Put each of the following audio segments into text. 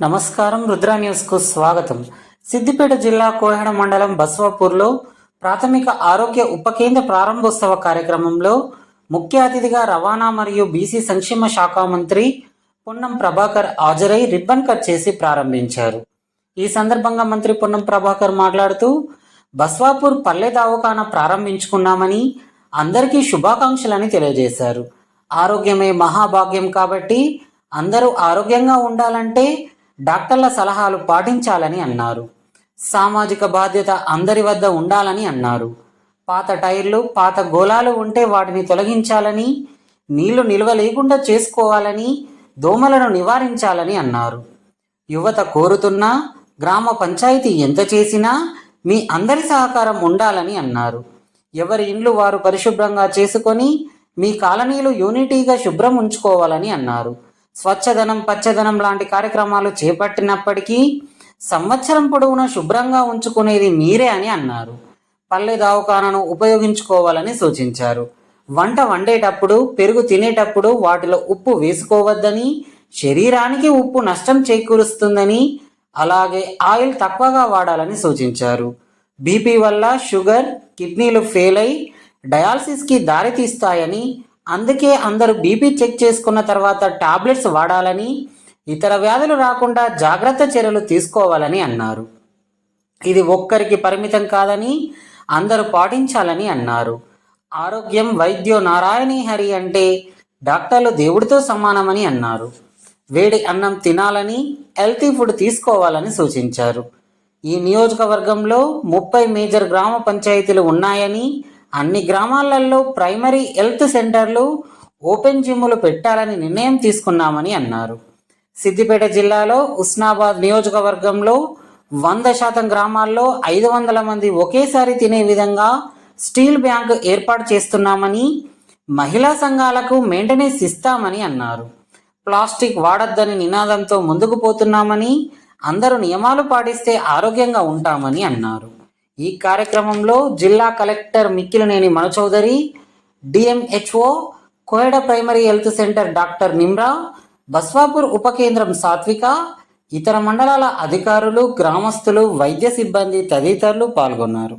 నమస్కారం రుద్ర న్యూస్కు స్వాగతం. సిద్దిపేట జిల్లా కోహెడ మండలం బస్వాపూర్లో ప్రాథమిక ఆరోగ్య ఉప కేంద్ర ప్రారంభోత్సవ కార్యక్రమంలో ముఖ్య అతిథిగా రవాణా మరియు బీసీ సంక్షేమ శాఖ మంత్రి పొన్నం ప్రభాకర్ హాజరై రిబ్బన్ కట్ చేసి ప్రారంభించారు. ఈ సందర్భంగా మంత్రి పొన్నం ప్రభాకర్ మాట్లాడుతూ బస్వాపూర్ పల్లె దావకాన ప్రారంభించుకున్నామని అందరికీ శుభాకాంక్షలని తెలియజేశారు. ఆరోగ్యమే మహాభాగ్యం కాబట్టి అందరూ ఆరోగ్యంగా ఉండాలంటే డాక్టర్ల సలహాలు పాటించాలని అన్నారు. సామాజిక బాధ్యత అందరి వద్ద ఉండాలని అన్నారు. పాత టైర్లు పాత గోళాలు ఉంటే వాటిని తొలగించాలని నీళ్ళు నిల్వ లేకుండా చేసుకోవాలని దోమలను నివారించాలని అన్నారు. యువత కోరుతున్నా గ్రామ పంచాయతీ ఎంత చేసినా మీ అందరి సహకారం ఉండాలని అన్నారు. ఎవరి ఇండ్లు వారు పరిశుభ్రంగా చేసుకొని మీ కాలనీలు యూనిటీగా శుభ్రం ఉంచుకోవాలని అన్నారు. స్వచ్ఛదనం పచ్చదనం లాంటి కార్యక్రమాలు చేపట్టినప్పటికీ సంవత్సరం పొడవునా శుభ్రంగా ఉంచుకునేది మీరే అని అన్నారు. పల్లె దవాఖానను ఉపయోగించుకోవాలని సూచించారు. వంట వండేటప్పుడు పెరుగు తినేటప్పుడు వాటిలో ఉప్పు వేసుకోవద్దని శరీరానికి ఉప్పు నష్టం చేకూరుస్తుందని అలాగే ఆయిల్ తక్కువగా వాడాలని సూచించారు. బీపీ వల్ల షుగర్ కిడ్నీలు ఫెయిల్ అయి డయాలసిస్కి దారితీస్తాయని అందుకే అందరూ బీపీ చెక్ చేసుకున్న తర్వాత టాబ్లెట్స్ వాడాలని ఇతర వ్యాధులు రాకుండా జాగ్రత్త చర్యలు తీసుకోవాలని అన్నారు. ఇది ఒక్కరికి పరిమితం కాదని అందరూ పాటించాలని అన్నారు. ఆరోగ్యం వైద్యో నారాయణి హరి అంటే డాక్టర్లు దేవుడితో సమానమని అన్నారు. వేడి అన్నం తినాలని హెల్తీ ఫుడ్ తీసుకోవాలని సూచించారు. ఈ నియోజకవర్గంలో ముప్పై మేజర్ గ్రామ పంచాయతీలు ఉన్నాయని అన్ని గ్రామాలలో ప్రైమరీ హెల్త్ సెంటర్లు ఓపెన్ జిమ్లు పెట్టాలని నిర్ణయం తీసుకున్నామని అన్నారు. సిద్దిపేట జిల్లాలో ఉస్నాబాద్ నియోజకవర్గంలో వంద శాతం గ్రామాల్లో ఐదు వందల మంది ఒకేసారి తినే విధంగా స్టీల్ బ్యాంక్ ఏర్పాటు చేస్తున్నామని మహిళా సంఘాలకు మెయింటెనెన్స్ ఇస్తామని అన్నారు. ప్లాస్టిక్ వాడద్దని నినాదంతో ముందుకు పోతున్నామని అందరూ నియమాలు పాటిస్తే ఆరోగ్యంగా ఉంటామని అన్నారు. ఈ కార్యక్రమంలో జిల్లా collector Mikkilineni Manachaudhari DMHO Koyada primary health centre doctor Nimra Baswapur ఉప కేంద్రం సాత్విక ఇతర మండలాల అధికారులు గ్రామస్తులు వైద్య సిబ్బంది తదితరులు పాల్గొన్నారు.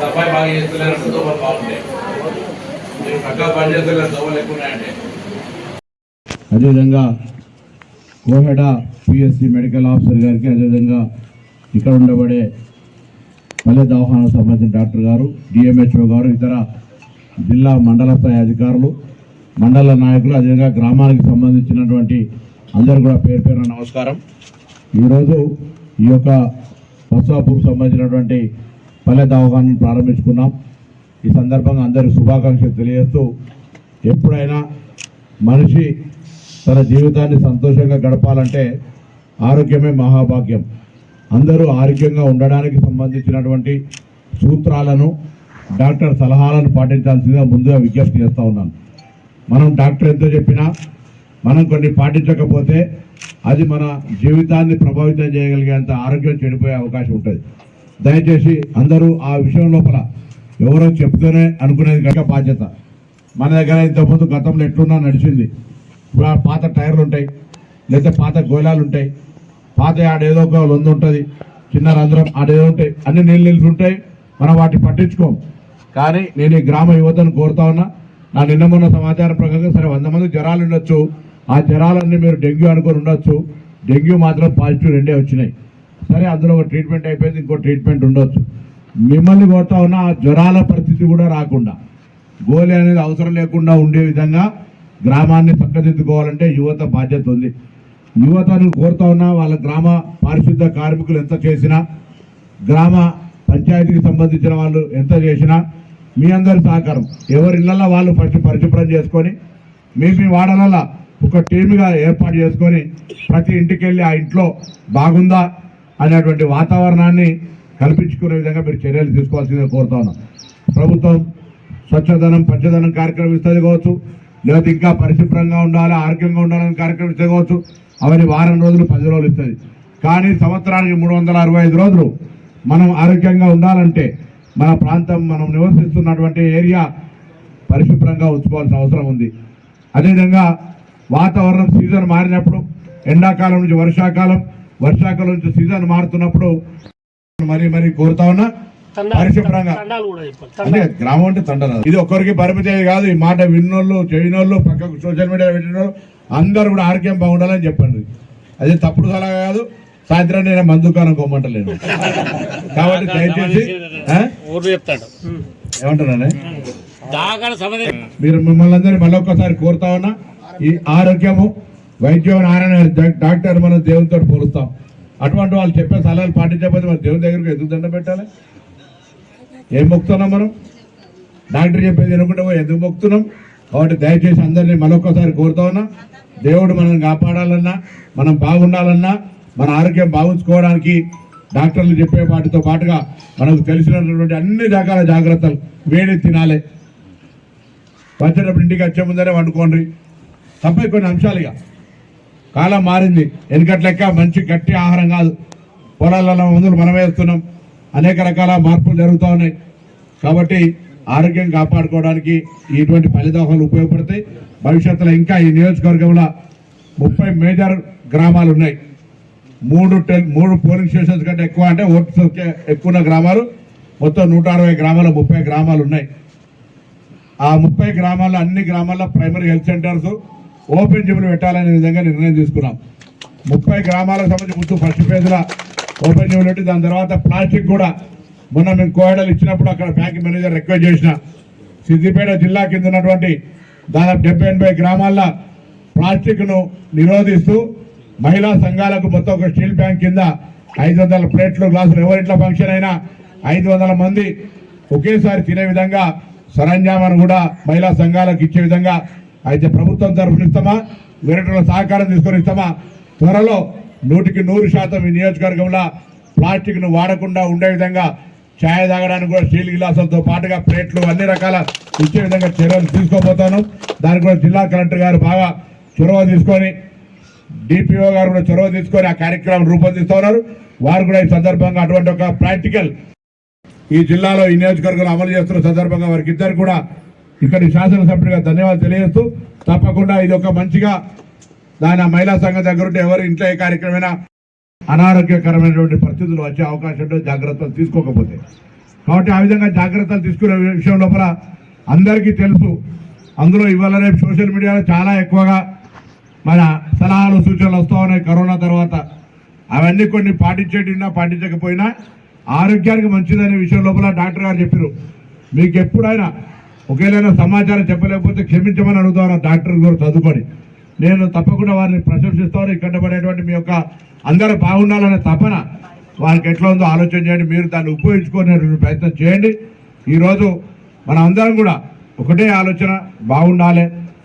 సఫాయి బాగా చేస్తున్నారు దోమలు బాగుంటాయి చక్కగా పని దోమలు ఎక్కువ ఉన్నాయండి అదేవిధంగా కోహెడ పిఎస్సి మెడికల్ ఆఫీసర్ గారికి అదేవిధంగా ఇక్కడ ఉండబడే పల్లె దవాఖాన సంబంధించిన డాక్టర్ గారు డిఎంహెచ్ఓ గారు ఇతర జిల్లా మండల స్థాయి అధికారులు మండల నాయకులు అదేవిధంగా గ్రామానికి సంబంధించినటువంటి అందరూ కూడా పేరు పేరున నమస్కారం. ఈరోజు ఈ యొక్క బస్సాపూర్ సంబంధించినటువంటి పల్లె దవాఖాన్ని ప్రారంభించుకున్నాం. ఈ సందర్భంగా అందరికి శుభాకాంక్షలు తెలియజేస్తూ ఎప్పుడైనా మనిషి తన జీవితాన్ని సంతోషంగా గడపాలంటే ఆరోగ్యమే మహాభాగ్యం. అందరూ ఆరోగ్యంగా ఉండడానికి సంబంధించినటువంటి సూత్రాలను డాక్టర్ సలహాలను పాటించాల్సిందిగా ముందుగా విజ్ఞప్తి చేస్తూ ఉన్నాను. మనం డాక్టర్ ఎంతో చెప్పినా మనం కొన్ని పాటించకపోతే అది మన జీవితాన్ని ప్రభావితం చేయగలిగేంత ఆరోగ్యం చెడిపోయే అవకాశం ఉంటుంది. దయచేసి అందరూ ఆ విషయం లోపల ఎవరో చెప్తూనే అనుకునేది కనుక బాధ్యత. మన దగ్గర ఇంతకుముందు గతంలో ఎట్లున్నా నడిచింది. ఇప్పుడు పాత టైర్లు ఉంటాయి లేదా పాత గోళాలు ఉంటాయి పాత ఆడేదో ఒక లొందు ఉంటుంది చిన్న రంధ్రం ఆడేదో ఉంటాయి అన్ని నీళ్ళు నిలిచి ఉంటాయి మనం వాటిని పట్టించుకోం. కానీ నేను ఈ గ్రామ యువతను కోరుతా ఉన్నా నా నిన్న మొన్న సమాచారం ప్రకారం సరే వంద మంది జ్వరాలు ఉండొచ్చు ఆ జ్వరాలన్నీ మీరు డెంగ్యూ అనుకొని ఉండొచ్చు. డెంగ్యూ మాత్రం పాజిటివ్ రెండే వచ్చినాయి. సరే అందులో ఒక ట్రీట్మెంట్ అయిపోయింది ఇంకో ట్రీట్మెంట్ ఉండొచ్చు. మిమ్మల్ని కోరుతా ఉన్న ఆ జ్వరాల పరిస్థితి కూడా రాకుండా గోలి అనేది అవసరం లేకుండా ఉండే విధంగా గ్రామాన్ని చక్కదిద్దుకోవాలంటే యువత బాధ్యత ఉంది. యువతను కోరుతా ఉన్నా వాళ్ళ గ్రామ పారిశుద్ధ కార్మికులు ఎంత చేసినా గ్రామ పంచాయతీకి సంబంధించిన వాళ్ళు ఎంత చేసినా మీ అందరి సహకారం. ఎవరి ఇళ్ళల్లో వాళ్ళు పరిశుభ్రం చేసుకొని మీ మీ వాడలలో ఒక టీమ్గా ఏర్పాటు చేసుకొని ప్రతి ఇంటికి వెళ్ళి ఆ ఇంట్లో బాగుందా అనేటువంటి వాతావరణాన్ని కల్పించుకునే విధంగా మీరు చర్యలు తీసుకోవాల్సిందిగా కోరుతా ఉన్నాం. ప్రభుత్వం స్వచ్ఛదనం పచ్చదనం కార్యక్రమం ఇస్తుంది కావచ్చు లేకపోతే ఇంకా పరిశుభ్రంగా ఉండాలి ఆరోగ్యంగా ఉండాలని కార్యక్రమం ఇస్తే కావచ్చు అవన్నీ వారం రోజులు పది రోజులు ఇస్తుంది. కానీ సంవత్సరానికి మూడు వందల అరవై ఐదు రోజులు మనం ఆరోగ్యంగా ఉండాలంటే మన ప్రాంతం మనం నివసిస్తున్నటువంటి ఏరియా పరిశుభ్రంగా ఉంచుకోవాల్సిన అవసరం ఉంది. అదేవిధంగా వాతావరణం సీజన్ మారినప్పుడు ఎండాకాలం నుంచి వర్షాకాలం వర్షాకాలం నుంచి సీజన్ మారుతున్నప్పుడు మరి మరి కోరుతా ఉన్నా పరిశుభ్రంగా. అదే గ్రామం అంటే తండన ఇది ఒక్కరికి పరిమితి కాదు ఈ మాట విన్నోళ్ళు చేయనోళ్ళు పక్కకు సోషల్ మీడియా పెట్టిన అందరూ కూడా ఆరోగ్యం బాగుండాలని చెప్పండి. అది తప్పుడు సలహా కాదు సాయంత్రం నేను మందు దుకాణం కొమ్మంటలేను. కాబట్టి దయచేసి ఏమంటున్నానే? మీరు మిమ్మల్ని అందరినీ మళ్ళొక్కసారి కోరుతా ఉన్నా ఈ ఆరోగ్యము వైద్యం నారాయణ డాక్టర్ మనం దేవునితో పోలుస్తాం. అటువంటి వాళ్ళు చెప్పే సలహాలు పాటించకపోతే మన దేవుని దగ్గరకు ఎందుకు దండ పెట్టాలి? ఏం మొక్కుతున్నాం మనం? డాక్టర్ చెప్పేది వినకుండా ఎందుకు మొక్కుతున్నాం? కాబట్టి దయచేసి అందరినీ మరొకసారి కోరుతా ఉన్నా దేవుడు మనం కాపాడాలన్నా మనం బాగుండాలన్నా మన ఆరోగ్యం బాగుంచుకోవడానికి డాక్టర్లు చెప్పే వాటితో పాటుగా మనకు తెలిసినటువంటి అన్ని రకాల జాగ్రత్తలు వేడి తినాలి. వచ్చేటప్పుడు ఇంటికి వచ్చే ముందరే వండుకోండి. తప్ప కొన్ని అంశాలుగా కాలం మారింది. వెనుకట్లెక్క మంచి గట్టి ఆహారం కాదు. పొలాలలో మందులు మనం వేస్తున్నాం. అనేక రకాల మార్పులు జరుగుతూ ఉన్నాయి. కాబట్టి ఆరోగ్యం కాపాడుకోవడానికి ఇటువంటి ఫలితాలు ఉపయోగపడతాయి. భవిష్యత్తులో ఇంకా ఈ నియోజకవర్గంలో ముప్పై మేజర్ గ్రామాలు ఉన్నాయి. మూడు టెల్ మూడు పోలింగ్ స్టేషన్స్ కంటే ఎక్కువ అంటే ఓట్స్ ఎక్కువ ఉన్న గ్రామాలు. మొత్తం నూట అరవై గ్రామాలు ముప్పై గ్రామాలు ఉన్నాయి. ఆ ముప్పై గ్రామాల్లో అన్ని గ్రామాల్లో ప్రైమరీ హెల్త్ సెంటర్స్ ఓపెన్ జిమ్లు పెట్టాలనే విధంగా నిర్ణయం తీసుకున్నాం. ముప్పై గ్రామాలకు సంబంధించి ముందు ఫస్ట్ ఫేజ్లో ఓపెన్ జిమ్లు పెట్టి దాని తర్వాత ప్లాస్టిక్ కూడా మొన్న మేము కోయడలు ఇచ్చినప్పుడు అక్కడ బ్యాంక్ మేనేజర్ రిక్వెస్ట్ చేసిన. సిద్దిపేట జిల్లా కింద ఉన్నటువంటి దాదాపు డెబ్బై ఎనభై గ్రామాల్లో ప్లాస్టిక్ను నిరోధిస్తూ మహిళా సంఘాలకు మొత్తం ఒక స్టీల్ బ్యాంక్ కింద ఐదు వందల ప్లేట్లు గ్లాసులు ఎవరింట్లో ఫంక్షన్ అయినా ఐదు వందల మంది ఒకేసారి తినే విధంగా సరంజామాను కూడా మహిళా సంఘాలకు ఇచ్చే విధంగా అయితే ప్రభుత్వం తరఫున ఇస్తామా? వేరేటోళ్ళ సహకారం తీసుకొని ఇస్తామా? త్వరలో నూటికి నూరు శాతం ఈ నియోజకవర్గంలో ప్లాస్టిక్ను వాడకుండా ఉండే విధంగా ఛాయ్ తాగడానికి కూడా స్టీల్ గ్లాసులతో పాటుగా ప్లేట్లు అన్ని రకాల ఇచ్చే విధంగా చర్యలు తీసుకోబోతాను. దానికి కూడా జిల్లా కలెక్టర్ గారు బాగా చొరవ తీసుకొని డిపిఓ గారు కూడా చొరవ తీసుకొని ఆ కార్యక్రమం రూపొందిస్తున్నారు వారు కూడా ఈ సందర్భంగా అటువంటి ఒక ప్రాక్టికల్ ఈ జిల్లాలో ఈ నియోజకవర్గంలో అమలు చేస్తున్న సందర్భంగా వారికి ఇద్దరు కూడా ఇక్కడి శాసనసభ్యుడిగా ధన్యవాదాలు తెలియజేస్తూ తప్పకుండా ఇది ఒక మంచిగా దాని మహిళా సంఘం దగ్గర ఉంటే ఎవరు ఇంట్లో ఏ కార్యక్రమైనా అనారోగ్యకరమైనటువంటి పరిస్థితులు వచ్చే అవకాశం ఉంటే జాగ్రత్తలు తీసుకోకపోతే. కాబట్టి ఆ విధంగా జాగ్రత్తలు తీసుకునే విషయం లోపల అందరికీ తెలుసు. అందులో ఇవాళ రేపు సోషల్ మీడియాలో చాలా ఎక్కువగా మన సలహాలు సూచనలు వస్తూ ఉన్నాయి కరోనా తర్వాత. అవన్నీ కొన్ని పాటించేటినా పాటించకపోయినా ఆరోగ్యానికి మంచిదనే విషయం లోపల డాక్టర్ గారు చెప్పారు మీకు ఎప్పుడైనా ఒకవేళ సమాచారం చెప్పలేకపోతే క్షమించమని అడుగుతాను డాక్టర్ గారు చదువుకొని నేను తప్పకుండా వారిని ప్రశంసిస్తాను. ఇక్కడ పడేటువంటి మీ యొక్క అందరూ బాగుండాలనే తపన వారికి ఎట్లా ఉందో ఆలోచన చేయండి. మీరు దాన్ని ఉపయోగించుకునే ప్రయత్నం చేయండి. ఈరోజు మన అందరం కూడా ఒకటే ఆలోచన బాగుండాలి.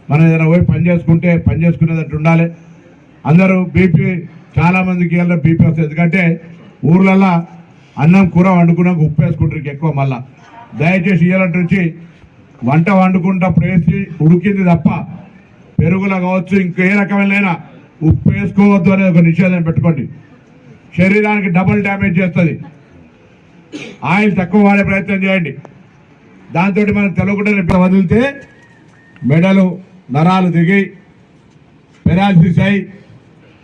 మనం ఏదైనా పోయి పని చేసుకుంటే పని చేసుకునేటట్టు ఉండాలి. అందరూ బీపీ చాలామందికి వెళ్ళిన బీపీ వస్తుంది. ఎందుకంటే ఊర్లల్లో అన్నం కూర వండుకున్నాక ఉప్పు వేసుకుంటారు ఎక్కువ మళ్ళా. దయచేసి ఇయ్యాలంటే వచ్చి వంట వండుకుంటప్పుడు వేసి ఉడికింది తప్ప పెరుగులో కావచ్చు ఇంకే రకమైన ఉప్పు వేసుకోవద్దు అనేది ఒక నిషేధం పెట్టుకోండి. శరీరానికి డబుల్ డ్యామేజ్ చేస్తుంది. ఆయిల్ తక్కువ వాడే ప్రయత్నం చేయండి. దాంతో మనం తెలియకుండా వదిలితే మెడలు నరాలు దిగి పెరాలసిస్ అయి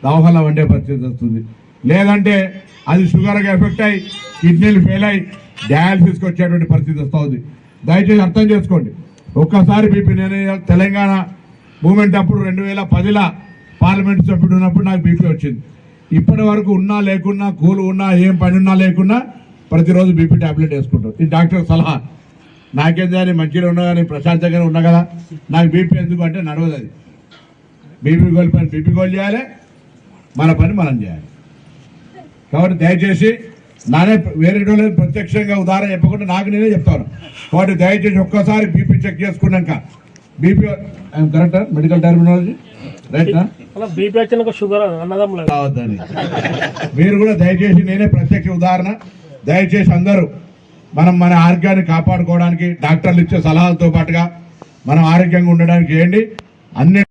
దవాఖాన వండే పరిస్థితి వస్తుంది. లేదంటే అది షుగర్గా ఎఫెక్ట్ అయ్యి కిడ్నీలు ఫెయిల్ అయ్యి డయాలసిస్కి వచ్చేటువంటి పరిస్థితి వస్తుంది. దయచేసి అర్థం చేసుకోండి. ఒక్కసారి బీపీ నేను తెలంగాణ మూమెంట్ అప్పుడు రెండు వేల పదిలో పార్లమెంట్ సభ్యుడు ఉన్నప్పుడు నాకు బీపీ వచ్చింది. ఇప్పటి వరకు ఉన్నా లేకున్నా కూలు ఉన్నా ఏం పని ఉన్నా లేకున్నా ప్రతిరోజు బీపీ ట్యాబ్లెట్ వేసుకుంటాం ఇది డాక్టర్ సలహా. నాకేం కానీ మంచిగా ఉన్నా కానీ ప్రశాంతంగానే ఉన్నా కదా. నాకు బీపీ ఎందుకు అంటే నడవదు అది. బీపీ గోల్ పని బీపీ గోల్ చేయాలి మన పని మనం చేయాలి. కాబట్టి దయచేసి నానే వేరే వాళ్ళు ప్రత్యక్షంగా ఉదాహరణ చెప్పకుండా నాకు నేనే చెప్తాను. కాబట్టి దయచేసి ఒక్కసారి బీపీ చెక్ చేసుకున్నాక. బీపీ కరెక్టా? Medical terminology? రైట్? అలా బీపీ వచ్చిన షుగర్ అన్నదమ్ములు. కావద్దని. మీరు కూడా దయచేసి నేనే ప్రత్యక్ష ఉదాహరణ. దయచేసి అందరూ మనం మన ఆరోగ్యాన్ని కాపాడుకోవడానికి డాక్టర్లు ఇచ్చే సలహాలతో పాటుగా మనం ఆరోగ్యంగా ఉండడానికి చేయండి. అన్ని